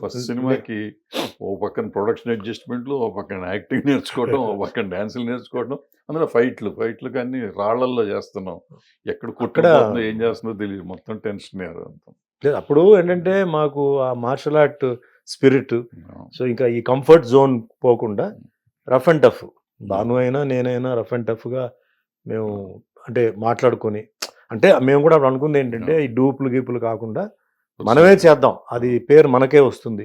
First సినిమాకి ఓ పక్కన production అడ్జస్ట్మెంట్లు ఓ పక్కన యాక్టింగ్ నేర్చుకోవడం ఓ పక్కన డాన్సులు నేర్చుకోవడం అందులో ఫైట్లు ఫైట్లు కానీ రాళ్ళల్లో చేస్తున్నాం. ఎక్కడ కుట్టుకుంటుందో ఏం చేస్తుందో తెలియదు. మొత్తం టెన్షన్ అంతా. లేదు అప్పుడు ఏంటంటే మాకు ఆ మార్షల్ ఆర్ట్ స్పిరిట్ సో ఇంకా ఈ కంఫర్ట్ జోన్ పోకుండా రఫ్ అండ్ టఫ్. భాను అయినా నేనైనా రఫ్ అండ్ టఫ్గా మేము అంటే మాట్లాడుకొని అంటే మేము కూడా అప్పుడు అనుకుంది ఏంటంటే ఈ డూపులు గీపులు కాకుండా మనమే చేద్దాం. అది పేరు మనకే వస్తుంది.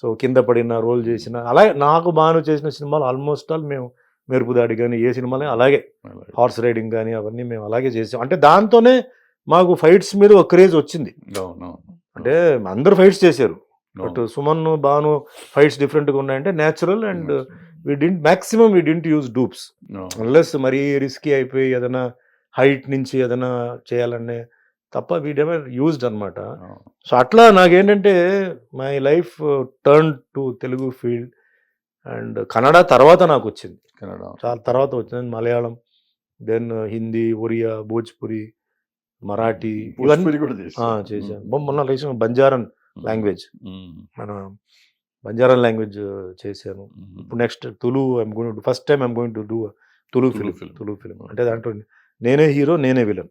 సో కింద పడిన రోల్ చేసిన అలాగే నాకు బాను చేసిన సినిమాలు ఆల్మోస్ట్ ఆల్ మేము మెరుపు దాడి కానీ ఏ సినిమాలు అలాగే. హార్స్ రైడింగ్ కానీ అవన్నీ మేము అలాగే చేసాం. అంటే దాంతోనే మాకు ఫైట్స్ మీద ఒక క్రేజ్ వచ్చింది. అంటే అందరూ ఫైట్స్ చేశారు. బట్ సుమన్ బాను ఫైట్స్ డిఫరెంట్గా ఉన్నాయంటే natural and we didn't maximum we didn't use dupes. Unless మరీ రిస్కీ అయిపోయి ఏదైనా హైట్ నుంచి ఏదైనా చేయాలనే తప్ప వీ డెవర్ యూజ్డ్ అనమాట. సో అట్లా నాకేంటంటే my life turn to Telugu field and Kannada తర్వాత నాకు వచ్చింది కన్నడ చాలా తర్వాత వచ్చింది మలయాళం దెన్ హిందీ ఒరియా భోజ్పురి మరాఠీ ఇవన్నీ కూడా చేశాను మొన్న రీసెంట్ బంజారన్. లాంగ్వేజ్. మన బంజారన్ లాంగ్వేజ్ చేశాను. ఇప్పుడు next Tulu I'm going to first time I'm going to do Tulu film. Tulu film అంటే దాంట్లో నేనే హీరో నేనే విలన్.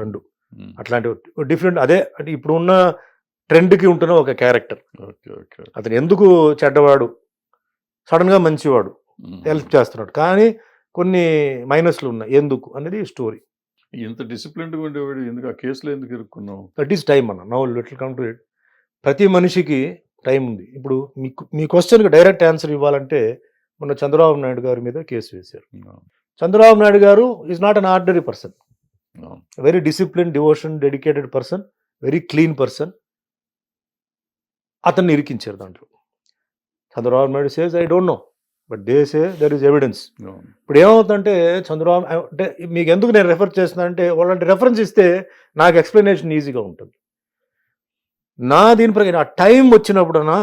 రెండు. అట్లాంటి డిఫరెంట్ అదే అంటే ఇప్పుడు ఉన్న ట్రెండ్కి ఉంటున్న ఒక క్యారెక్టర్ ఓకే ఓకే అతను ఎందుకు చెడ్డవాడు? సడన్గా మంచివాడు. హెల్ప్ చేస్తున్నాడు. కానీ కొన్ని మైనస్లు ఉన్నాయి. ఎందుకు అనేది స్టోరీ ఇంత డిసిప్లిన్గా ఉండేవాడు ఎందుకు? ఆ కేసులో ఎందుకు ఇరుక్కున్నావు? దట్ ఈస్ టైం అన్న. Now little come to it ప్రతి మనిషికి టైం ఉంది. ఇప్పుడు మీకు మీ క్వశ్చన్కి డైరెక్ట్ ఆన్సర్ ఇవ్వాలంటే మొన్న చంద్రబాబు నాయుడు గారి మీద కేసు వేశారు. అవును. Chandrababu Naidu garu is not an ordinary person. Very discipline devotion dedicated person very clean person అతన్ని ఇరికించారు దాంట్లో. Chandrababu Naidu says I don't know but they say there is evidence. ఇప్పుడు ఏమవుతుందంటే చంద్రబాబు అంటే మీకు ఎందుకు నేను రెఫర్ చేస్తున్నా అంటే వాళ్ళంటి రెఫరెన్స్ ఇస్తే నాకు ఎక్స్ప్లెనేషన్ ఈజీగా ఉంటుంది. నా దీని ప్రకారం ఆ టైం వచ్చినప్పుడనా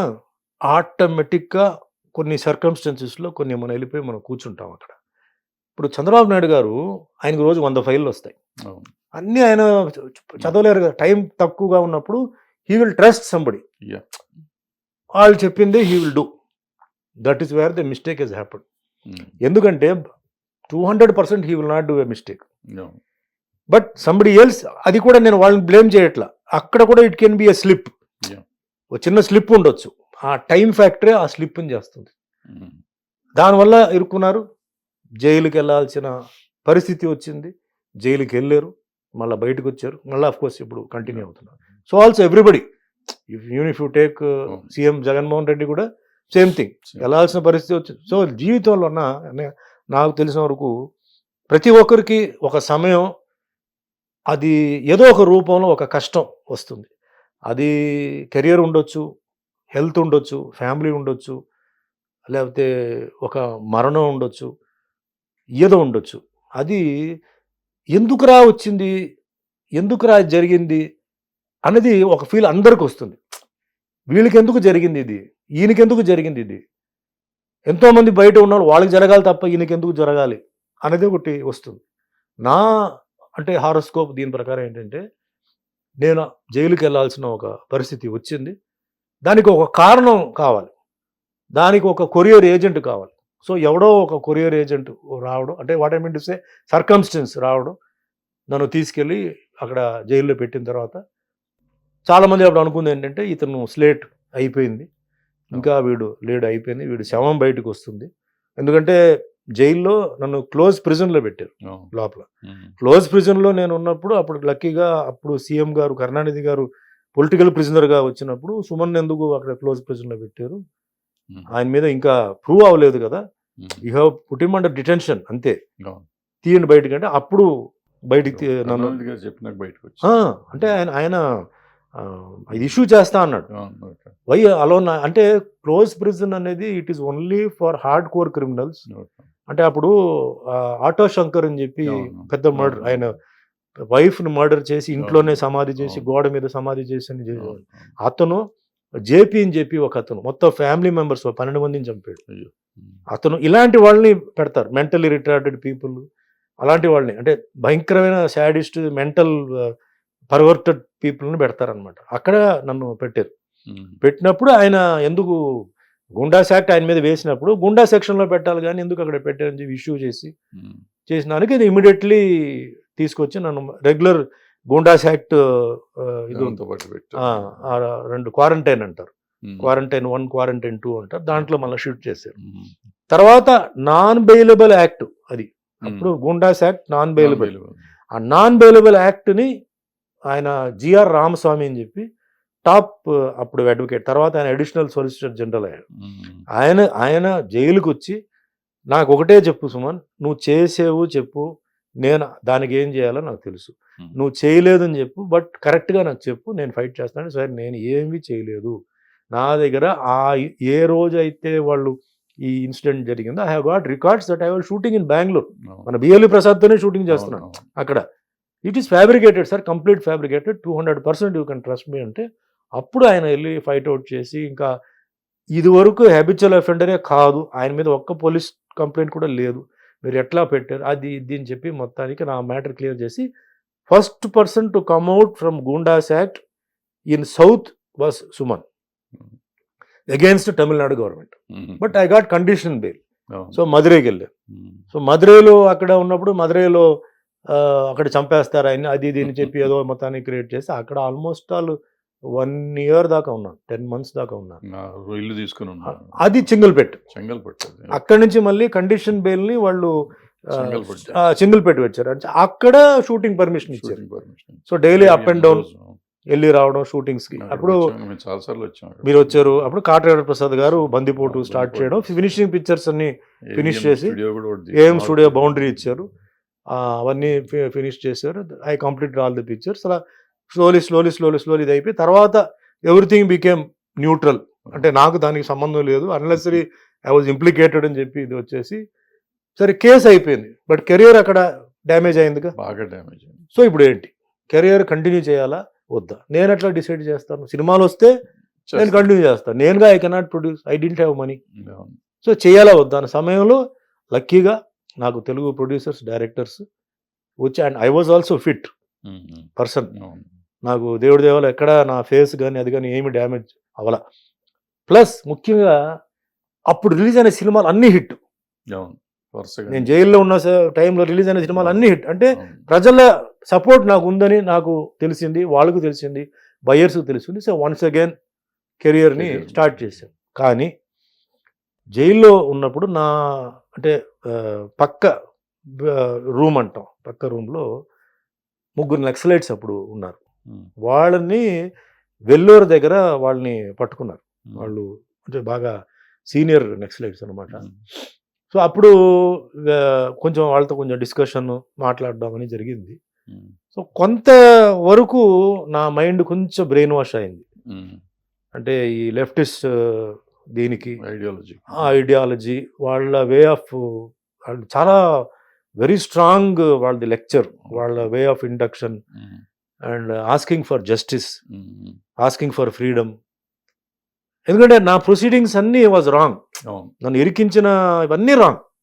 ఆటోమేటిక్గా కొన్ని సర్కమ్స్టెన్సెస్లో కొన్ని మనం వెళ్ళిపోయి మనం కూర్చుంటాం అక్కడ. ఇప్పుడు చంద్రబాబు నాయుడు గారు ఆయనకు రోజు వంద ఫైళ్ళు వస్తాయి. అన్నీ ఆయన చదవలేరు కదా. టైం తక్కువగా ఉన్నప్పుడు హీ విల్ ట్రస్ట్ సంబడి. వాళ్ళు చెప్పింది he will do that is where the mistake is happen. ఎందుకంటే two hundred percent he will not do a mistake. But somebody else అది కూడా నేను వాళ్ళని బ్లేమ్ చేయట్లా. అక్కడ కూడా it can be a slip. ఒక చిన్న స్లిప్ ఉండొచ్చు. ఆ టైం ఫ్యాక్టరీ ఆ స్లిప్ని చేస్తుంది. ఉమ్. దానివల్ల ఇరుక్కున్నారు. జైలుకి వెళ్ళాల్సిన పరిస్థితి వచ్చింది. జైలుకి వెళ్ళారు మళ్ళీ బయటకు వచ్చారు మళ్ళీ కోర్స్ ఇప్పుడు కంటిన్యూ అవుతున్నారు. So also everybody if you if you take CM Jaganmohan Reddy కూడా సేమ్ థింగ్ వెళ్ళాల్సిన పరిస్థితి వచ్చింది సో జీవితంలో నాకు తెలిసిన వరకు ప్రతి ఒక్కరికి ఒక సమయం అది ఏదో ఒక రూపంలో ఒక కష్టం వస్తుంది. అది కెరియర్ ఉండొచ్చు హెల్త్ ఉండొచ్చు ఫ్యామిలీ ఉండొచ్చు లేకపోతే ఒక మరణం ఉండొచ్చు ఏదో ఉండొచ్చు. అది ఎందుకురా వచ్చింది? ఎందుకురా జరిగింది? అనేది ఒక ఫీల్ అందరికి వస్తుంది. వీళ్ళకెందుకు జరిగింది ఇది? ఈయనకెందుకు జరిగింది ఇది? ఎంతోమంది బయట ఉన్నారు వాళ్ళకి జరగాలి తప్ప ఈయనకెందుకు జరగాలి అనేది ఒకటి వస్తుంది. నా అంటే హారోస్కోప్ దీని ప్రకారం ఏంటంటే నేను జైలుకి వెళ్ళాల్సిన ఒక పరిస్థితి వచ్చింది. దానికి ఒక కారణం కావాలి. దానికి ఒక కొరియర్ ఏజెంట్ కావాలి. సో ఎవడో ఒక కొరియర్ ఏజెంట్ రావడం అంటే what I mean to say circumstance రావడం నన్ను తీసుకెళ్ళి అక్కడ జైల్లో పెట్టిన తర్వాత చాలామంది అప్పుడు అనుకుంది ఏంటంటే ఇతను స్లేట్ అయిపోయింది ఇంకా వీడు లేడు అయిపోయింది వీడు శవం బయటకు వస్తుంది ఎందుకంటే జైల్లో నన్ను క్లోజ్ ప్రిజన్లో పెట్టారు. లోపల. క్లోజ్ ప్రిజన్లో నేను ఉన్నప్పుడు అప్పుడు లక్కీగా అప్పుడు సీఎం గారు కరుణానిధి గారు పొలిటికల్ ప్రిజనర్గా వచ్చినప్పుడు సుమన్ ఎందుకు అక్కడ క్లోజ్ ప్రిజన్లో పెట్టారు. ఆయన మీద ఇంకా ప్రూవ్ అవ్వలేదు కదా. You have put him under detention అంతే. తీయండి బయటికి అంటే అప్పుడు బయటికి నన్ను చెప్పినాక బయటకు అంటే ఆయన ఆయన ఇది ఇష్యూ చేస్తా అన్నాడు. వై అలోన్ అంటే క్లోజ్ ప్రిజన్ అనేది it is only for hard core criminals. అంటే అప్పుడు ఆటో శంకర్ అని చెప్పి. పెద్ద మర్డర్. ఆయన వైఫ్ని మర్డర్ చేసి ఇంట్లోనే. సమాధి చేసి. గోడ మీద సమాధి చేసి అని చేసేవాడు. అతను జేపీ అని చెప్పి ఒక అతను మొత్తం ఫ్యామిలీ మెంబర్స్ పన్నెండు మందిని చంపాడు. అతను ఇలాంటి వాళ్ళని పెడతారు. మెంటల్లీ రిటార్డెడ్ పీపుల్ అలాంటి వాళ్ళని. అంటే భయంకరమైన శాడిస్ట్ మెంటల్ పర్వర్టెడ్ పీపుల్ని పెడతారనమాట అక్కడ నన్ను పెట్టారు. పెట్టినప్పుడు ఆయన ఎందుకు గుండాస్ యాక్ట్ ఆయన మీద వేసినప్పుడు గుండా సెక్షన్లో పెట్టాలి కానీ ఎందుకు అక్కడ పెట్టారని చెప్పి ఇష్యూ చేసి చేసినానికి ఇది ఇమీడియట్లీ తీసుకొచ్చి నన్ను రెగ్యులర్ గుండాస్ యాక్ట్ ఆ, ఇది రెండు క్వారంటైన్ అంటారు. క్వారంటైన్ వన్ క్వారంటైన్ టూ అంటారు దాంట్లో మళ్ళీ షూట్ చేశారు. ఉమ్, తర్వాత నాన్ బెయిలబుల్ యాక్ట్ అది. ఉమ్, అప్పుడు గుండాస్ యాక్ట్ నాన్ బెయిలబుల్. ఆ నాన్ బెయిలబుల్ యాక్ట్ని ఆయన జిఆర్ రామస్వామి అని చెప్పి టాప్ అప్పుడు అడ్వకేట్ తర్వాత ఆయన అడిషనల్ సొలిసిటర్ జనరల్ అయ్యారు ఉమ్, ఆయన ఆయన జైలుకి వచ్చి నాకు ఒకటే చెప్పు సుమన్ నువ్వు చేసేవు చెప్పు నేను దానికి ఏం చేయాలో నాకు తెలుసు. నువ్వు చేయలేదని చెప్పు బట్ కరెక్ట్గా నాకు చెప్పు నేను ఫైట్ చేస్తాను. సరే నేను ఏమీ చేయలేదు. నా దగ్గర ఆ ఏ రోజు అయితే వాళ్ళు ఈ ఇన్సిడెంట్ జరిగిందో I have got records that I was shooting in Bengaluru మన బిఎల్ఈ ప్రసాద్తోనే షూటింగ్ చేస్తున్నాను అక్కడ. It is fabricated sir complete fabricated two hundred percent you can trust me అంటే అప్పుడు ఆయన వెళ్ళి ఫైట్ అవుట్ చేసి ఇంకా ఇది వరకు హ్యాబిచువల్ అఫెండరే కాదు. ఆయన మీద ఒక్క పోలీస్ కంప్లైంట్ కూడా లేదు. మీరు ఎట్లా పెట్టారు? అది ఇది అని చెప్పి మొత్తానికి నా మ్యాటర్ క్లియర్ చేసి first person to come out from Goondas act in south was Suman against Tamil Nadu government but I got condition bail అవును, సో మధురైకి వెళ్ళాను సో మధురైలో అక్కడ ఉన్నప్పుడు మధురైలో అక్కడ చంపేస్తారు ఆయన అది ఇది అని చెప్పి ఏదో మొత్తాన్ని క్రియేట్ చేసి అక్కడ ఆల్మోస్ట్ ఆల్ వన్ ఇయర్ దాకా ఉన్నాను టెన్ మంత్స్ దాకా ఉన్నాను ఇల్లు తీసుకుని అది చింగిల్ పెట్ చెంగల్ పట్టేది అక్కడి నుంచి మళ్ళీ కండిషన్ బెయిల్ని వాళ్ళు. చింగిల్ పెట్టి వచ్చారు. అక్కడ షూటింగ్ పర్మిషన్ ఇచ్చారు. So daily up and down వెళ్ళి రావడం షూటింగ్స్కి అప్పుడు మేము చాలా సార్లు వచ్చాం. మీరు వచ్చారు. అప్పుడు కాట్రేడర్ ప్రసాద్ గారు బందిపోటు స్టార్ట్ చేయడం. ఫినిషింగ్ పిక్చర్స్ అన్ని AVM చేసి, ఏఎం. స్టూడియో బౌండరీ ఇచ్చారు. అవన్నీ ఫినిష్ చేశారు. I complete all the pictures. అలా స్లోలీ స్లోలీ స్లోలీ స్లోలీ ఇది అయిపోయి తర్వాత ఎవ్రీథింగ్ బికేమ్ న్యూట్రల్. అంటే నాకు దానికి సంబంధం లేదు. అన్లెసరీ ఐ వాజ్ ఇంప్లికేటెడ్ అని చెప్పి ఇది వచ్చేసి సరే కేసు అయిపోయింది. బట్ కెరియర్ అక్కడ డ్యామేజ్ అయిందిగా బాగా డ్యామేజ్ అయింది. సో ఇప్పుడు ఏంటి? కెరియర్ కంటిన్యూ చేయాలా? వద్దా. నేను ఎట్లా డిసైడ్ చేస్తాను? సినిమాలు వస్తే నేను కంటిన్యూ చేస్తాను నేనుగా I cannot produce I didn't have money. So చేయాలా వద్దా అనే సమయంలో లక్కీగా నాకు తెలుగు ప్రొడ్యూసర్స్ డైరెక్టర్స్ వచ్చి and I was also fit person. నాకు దేవుడి దేవాలు ఎక్కడ నా ఫేస్ కానీ అది కానీ ఏమి డ్యామేజ్ అవల ప్లస్ ముఖ్యంగా అప్పుడు రిలీజ్ అయిన సినిమాలు అన్ని హిట్. నేను జైల్లో ఉన్న టైంలో రిలీజ్ అయిన సినిమాలు అన్ని హిట్. అంటే. ప్రజల సపోర్ట్ నాకు ఉందని నాకు తెలిసింది వాళ్ళకు తెలిసింది బయర్స్కి తెలిసింది. సో వన్స్ అగైన్ కెరియర్ని. స్టార్ట్ చేశాను కానీ జైల్లో ఉన్నప్పుడు నా అంటే పక్క రూమ్ అంటాం. పక్క రూమ్లో ముగ్గురు నక్సలైట్స్ అప్పుడు ఉన్నారు. వాళ్ళని వెల్లూరు దగ్గర వాళ్ళని పట్టుకున్నారు. వాళ్ళు అంటే బాగా సీనియర్ నక్సలైట్స్ అనమాట సో అప్పుడు కొంచెం వాళ్ళతో కొంచెం డిస్కషన్ మాట్లాడడం అని జరిగింది. సో కొంత వరకు నా మైండ్ కొంచెం బ్రెయిన్ వాష్ అయింది. అంటే ఈ లెఫ్టిస్ట్ దీనికి ఐడియాలజీ ఆ ఐడియాలజీ వాళ్ళ వే ఆఫ్ వాళ్ళు చాలా వెరీ స్ట్రాంగ్ వాళ్ళది లెక్చర్ వాళ్ళ way of induction and asking for justice. Asking for freedom ఎందుకంటే నా ప్రొసీడింగ్స్ అన్నీ వాజ్ రాంగ్ నన్ను ఇరికించిన ఇవన్నీ రాంగ్